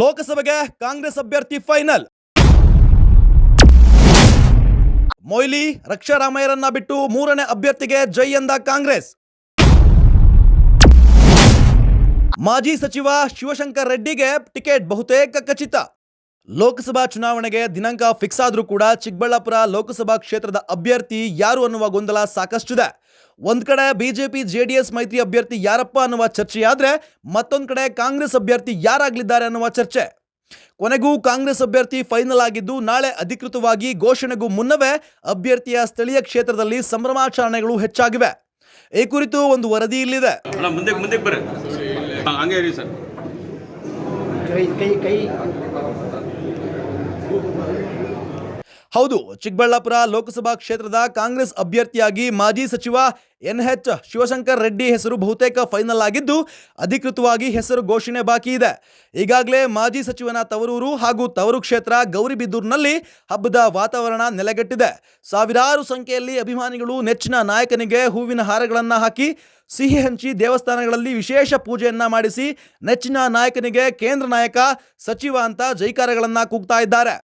ಲೋಕಸಭೆಗೆ ಕಾಂಗ್ರೆಸ್ ಅಭ್ಯರ್ಥಿ ಫೈನಲ್. ಮೊಯ್ಲಿ ರಕ್ಷಾರಾಮಯ್ಯರನ್ನ ಬಿಟ್ಟು ಮೂರನೇ ಅಭ್ಯರ್ಥಿಗೆ ಜೈ ಎಂದ ಕಾಂಗ್ರೆಸ್. ಮಾಜಿ ಸಚಿವ ಶಿವಶಂಕರ್ ರೆಡ್ಡಿಗೆ ಟಿಕೆಟ್ ಬಹುತೇಕ ಖಚಿತ. ಲೋಕಸಭಾ ಚುನಾವಣೆಗೆ ದಿನಾಂಕ ಫಿಕ್ಸ್ ಆದರೂ ಕೂಡ ಚಿಕ್ಕಬಳ್ಳಾಪುರ ಲೋಕಸಭಾ ಕ್ಷೇತ್ರದ ಅಭ್ಯರ್ಥಿ ಯಾರು ಅನ್ನುವ ಗೊಂದಲ ಸಾಕಷ್ಟಿದೆ. ಒಂದು ಕಡೆ ಬಿಜೆಪಿ ಎಸ್ ಮೈತ್ರಿ ಅಭ್ಯರ್ಥಿ ಯಾರಪ್ಪ ಅನ್ನುವ ಚರ್ಚೆಯಾದರೆ ಮತ್ತೊಂದು ಕಡೆ ಕಾಂಗ್ರೆಸ್ ಅಭ್ಯರ್ಥಿ ಯಾರಾಗಲಿದ್ದಾರೆ ಅನ್ನುವ ಚರ್ಚೆ. ಕೊನೆಗೂ ಕಾಂಗ್ರೆಸ್ ಅಭ್ಯರ್ಥಿ ಫೈನಲ್ ಆಗಿದ್ದು ನಾಳೆ ಅಧಿಕೃತವಾಗಿ ಘೋಷಣೆಗೂ ಮುನ್ನವೇ ಅಭ್ಯರ್ಥಿಯ ಸ್ಥಳೀಯ ಕ್ಷೇತ್ರದಲ್ಲಿ ಸಂಭ್ರಮಾಚರಣೆಗಳು ಹೆಚ್ಚಾಗಿವೆ. ಈ ಕುರಿತು ಒಂದು ವರದಿ ಇಲ್ಲಿದೆ. ಮುಂದೆ ಮುಂದೆ ಹೌದು, ಚಿಕ್ಕಬಳ್ಳಾಪುರ ಲೋಕಸಭಾ ಕ್ಷೇತ್ರದ ಕಾಂಗ್ರೆಸ್ ಅಭ್ಯರ್ಥಿಯಾಗಿ ಮಾಜಿ ಸಚಿವ ಎನ್ ಎಚ್ ಶಿವಶಂಕರ್ ರೆಡ್ಡಿ ಹೆಸರು ಬಹುತೇಕ ಫೈನಲ್ ಆಗಿದ್ದು, ಅಧಿಕೃತವಾಗಿ ಹೆಸರು ಘೋಷಣೆ ಬಾಕಿ ಇದೆ. ಈಗಾಗಲೇ ಮಾಜಿ ಸಚಿವನ ತವರೂರು ಹಾಗೂ ತವರು ಕ್ಷೇತ್ರ ಗೌರಿಬಿದೂರಿನಲ್ಲಿ ಹಬ್ಬದ ವಾತಾವರಣ ನೆಲೆಗಟ್ಟಿದೆ. ಸಾವಿರಾರು ಸಂಖ್ಯೆಯಲ್ಲಿ ಅಭಿಮಾನಿಗಳು ನೆಚ್ಚಿನ ನಾಯಕನಿಗೆ ಹೂವಿನ ಹಾರಗಳನ್ನು ಹಾಕಿ, ಸಿಹಿ ಹಂಚಿ ದೇವಸ್ಥಾನಗಳಲ್ಲಿ ವಿಶೇಷ ಪೂಜೆಯನ್ನ ಮಾಡಿಸಿ, ನೆಚ್ಚಿನ ನಾಯಕನಿಗೆ ಕೇಂದ್ರ ನಾಯಕ, ಸಚಿವ ಅಂತ ಜೈಕಾರಗಳನ್ನು ಕೂಗ್ತಾ ಇದ್ದಾರೆ.